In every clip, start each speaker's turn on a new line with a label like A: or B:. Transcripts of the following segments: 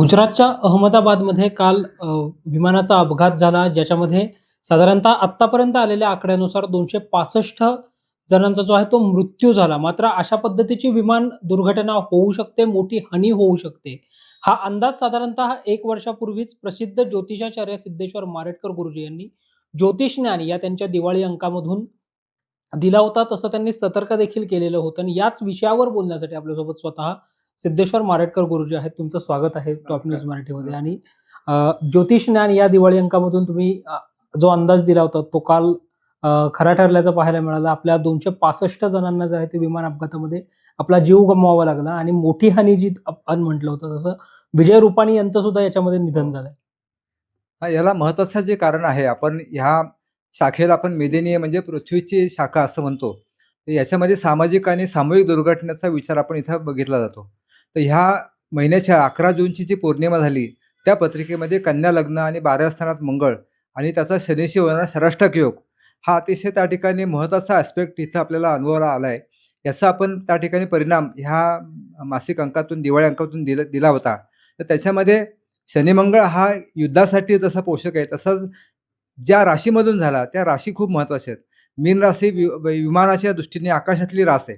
A: गुजरातच्या अहमदाबादमध्ये काल विमानाचा अपघात झाला ज्याच्यामध्ये साधारणतः आत्तापर्यंत आलेल्या आकड्यानुसार दोनशे पासष्ट जणांचा जो आहे तो मृत्यू झाला. मात्र अशा पद्धतीची विमान दुर्घटना होऊ शकते मोठी हानी होऊ शकते. हा अंदाज साधारणतः एक वर्षापूर्वीच प्रसिद्ध ज्योतिषाचार्य सिद्धेश्वर मारेटकर गुरुजी यांनी ज्योतिष ज्ञान या त्यांच्या दिवाळी अंकामधून दिला होता. तसं त्यांनी सतर्क देखील केलेलं होतं. आणि याच विषयावर बोलण्यासाठी आपल्यासोबत स्वतः सिद्धेश्वर मारेटकर गुरुजी आहेत. तुमचं स्वागत आहे टॉप न्यूज मराठीमध्ये. आणि ज्योतिष ज्ञान या दिवाळी अंकामधून तुम्ही जो अंदाज दिला होता तो काल खरा ठरल्याचं पाहायला मिळालं. आपल्या दोनशे पासष्ट जणांना जे आहे ते विमान अपघातामध्ये आपला जीव गमवावा लागला आणि मोठी हानी जी आपण म्हटलं होतं. तसं विजय रुपाणी यांचं सुद्धा याच्यामध्ये निधन झालंय.
B: हा याला महत्वाचं जे कारण आहे आपण ह्या शाखेला आपण मेदिनीय म्हणजे पृथ्वीची शाखा असं म्हणतो. याच्यामध्ये सामाजिक आणि सामूहिक दुर्घटनेचा विचार आपण इथं बघितला जातो. तर ह्या महिन्याच्या अकरा जूनची जी पौर्णिमा झाली त्या पत्रिकेमध्ये कन्या लग्न आणि बारा स्थानात मंगळ आणि त्याचा शनीशी होणारा षराष्टक योग हा अतिशय त्या ठिकाणी महत्त्वाचा ॲस्पेक्ट इथं आपल्याला अनुभवाला आला आहे याचा आपण त्या ठिकाणी परिणाम ह्या मासिक अंकातून दिवाळी अंकातून दिला दिला होता. तर त्याच्यामध्ये शनिमंगळ हा युद्धासाठी जसा पोषक आहे तसाच ज्या राशीमधून झाला त्या राशी खूप महत्त्वाच्या आहेत. मीन राशी वि विमानाच्या दृष्टीने आकाशातली रास आहे.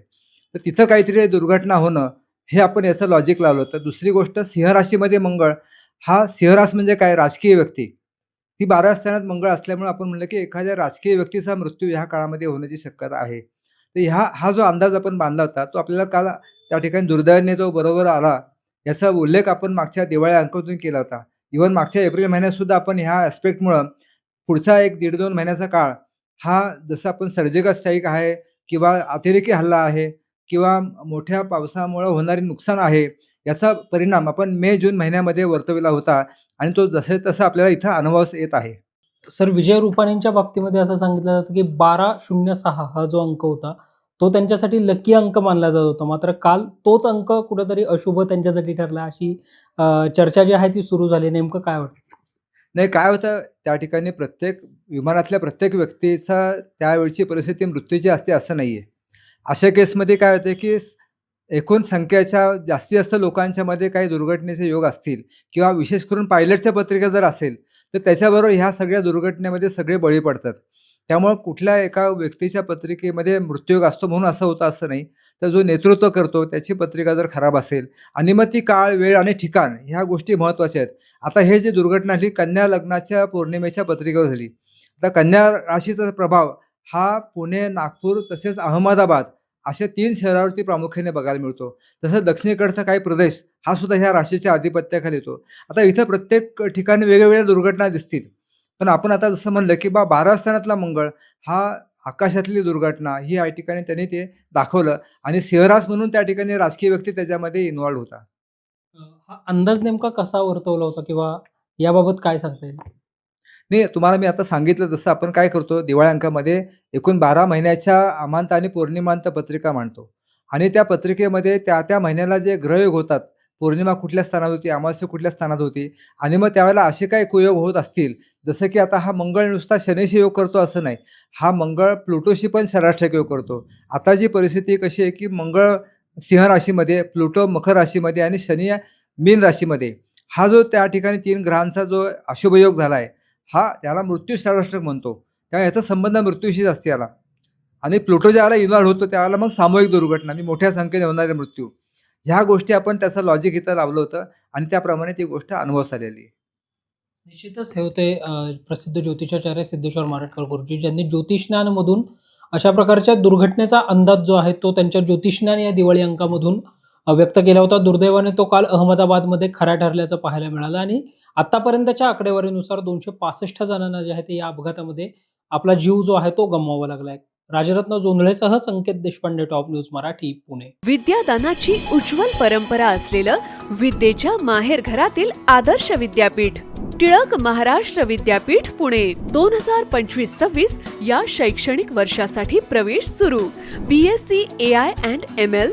B: तर तिथं काहीतरी दुर्घटना होणं हे आपण याचं लॉजिक लावलं तर दुसरी गोष्ट सिंहराशीमध्ये मंगळ. हा सिंहरास म्हणजे काय? राजकीय व्यक्ती. ती बारा स्थानात मंगळ असल्यामुळे आपण म्हणलं की एखाद्या राजकीय व्यक्तीचा मृत्यू ह्या काळामध्ये होण्याची शक्यता आहे. तर ह्या हा जो अंदाज आपण बांधला होता तो आपल्याला काल त्या ठिकाणी दुर्दैवाने तो बरोबर आला याचा उल्लेख आपण मागच्या दिवाळी अंकातून केला होता. इव्हन मागच्या एप्रिल महिन्यात सुद्धा आपण ह्या ॲस्पेक्टमुळं पुढचा एक दीड दोन महिन्याचा काळ हा जसं आपण सर्जिकल स्ट्राईक आहे किंवा अतिरेकी हल्ला आहे किंवा मोठ्या पावसामुळं होणारे नुकसान आहे याचा परिणाम आपण मे जून महिन्यामध्ये वर्तविला होता आणि तो जसे तसं आपल्याला इथं अनुभवास येत आहे.
A: सर विजय रुपाणींच्या बाबतीमध्ये असं सांगितलं जातं की बारा शून्य सहा हा जो अंक होता तो त्यांच्यासाठी लकी अंक मानला जात होता. मात्र काल तोच अंक कुठेतरी अशुभ त्यांच्यासाठी ठरला अशी चर्चा जी आहे ती सुरू झाली. नेमकं काय वाटतं?
B: नाही काय होतं त्या ठिकाणी प्रत्येक विमानातल्या प्रत्येक व्यक्तीचा त्यावेळची परिस्थिती मृत्यूची असते असं नाही आहे अशा केसमध्ये काय होते की एकूण संख्येच्या जास्तीत जास्त लोकांच्यामध्ये काही दुर्घटनेचे योग असतील किंवा विशेष करून पायलटच्या पत्रिका जर असेल तर त्याच्याबरोबर ह्या सगळ्या दुर्घटनेमध्ये सगळे बळी पडतात. त्यामुळं कुठल्या एका व्यक्तीच्या पत्रिकेमध्ये मृत्यूयोग असतो म्हणून असं होतं असं नाही तर जो नेतृत्व करतो त्याची पत्रिका जर खराब असेल आणि मग ती काळ वेळ आणि ठिकाण ह्या गोष्टी महत्त्वाच्या आहेत. आता हे जे दुर्घटना झाली कन्या लग्नाच्या पौर्णिमेच्या पत्रिकेवर झाली. आता कन्या राशीचा प्रभाव हा पुणे नागपूर तसेच अहमदाबाद अशा तीन शहरावरती प्रामुख्याने बघायला मिळतो. तसंच दक्षिणेकडचा काही प्रदेश हा सुद्धा ह्या राशीच्या आधिपत्याखाली येतो. आता इथं प्रत्येक ठिकाणी वेगवेगळ्या दुर्घटना दिसतील. पण आपण आता जसं म्हणलं की बा बारा स्थानातला मंगळ हा आकाशातली दुर्घटना ही या ठिकाणी त्यांनी ते दाखवलं आणि शहरास म्हणून त्या ठिकाणी राजकीय व्यक्ती त्याच्यामध्ये इन्वॉल्व्ह होता.
A: हा अंदाज नेमका कसा वर्तवला होता किंवा याबाबत काय सांगता येईल?
B: नाही तुम्हाला मी आता सांगितलं जसं आपण काय करतो दिवाळी अंकामध्ये एकूण बारा महिन्याच्या अमांत आणि पौर्णिमांत पत्रिका मांडतो. आणि त्या पत्रिकेमध्ये त्या त्या महिन्याला जे ग्रहयोग होतात पौर्णिमा कुठल्या स्थानात होती अमावस्या कुठल्या स्थानात होती आणि मग त्यावेळेला असे काही कुयोग होत असतील जसं की आता हा मंगळ नुसता शनीशी योग करतो असं नाही हा मंगळ प्लुटोशी पण षराष्टक योग करतो. आता जी परिस्थिती कशी आहे की मंगळ सिंह राशीमध्ये प्लुटो मकर राशीमध्ये आणि शनी मीन राशीमध्ये हा जो त्या ठिकाणी तीन ग्रहांचा जो अशुभयोग झाला आहे हा त्याला मृत्यू षडाष्टक म्हणतो. त्यामुळे याचा संबंध मृत्यूशीच असते याला. आणि प्लुटो ज्याला इन्व्हॉल्व्ह होतो त्याला मग सामूहिक दुर्घटना आणि मोठ्या संख्येने होणारे मृत्यू. ह्या गोष्टी आपण त्याचं लॉजिक इथं लावलं होतं आणि त्याप्रमाणे ती गोष्ट अनुभवास आलेली आहे
A: निश्चितच हे होते प्रसिद्ध ज्योतिषाचार्य सिद्धेश्वर मारटकर गुरुजी ज्यांनी ज्योतिषज्ञानमधून अशा प्रकारच्या दुर्घटनेचा अंदाज जो आहे तो त्यांच्या ज्योतिषज्ञान या दिवाळी अंकामधून व्यक्त केला होता. दुर्दैवाने तो काल अहमदाबादमध्ये खरा ठरल्याचं पाहायला मिळालं आणि आतापर्यंतच्या आकडेवारीनुसार दोनशे पासष्ट जणांना जे आहे ते या अपघातामध्ये आपला जीव जो आहे तो गमवावा लागलाय. राजरत्न जोंधळेसह संकेत देशपांडे टॉप न्यूज मराठी पुणे.
C: विद्यादानाची उज्ज्वल परंपरा असलेलं विद्येच्या माहेर घरातील आदर्श विद्यापीठ टिळक महाराष्ट्र विद्यापीठ पुणे. दोन हजार पंचवीस सव्वीस या शैक्षणिक वर्षासाठी प्रवेश सुरू. B S C A I and M L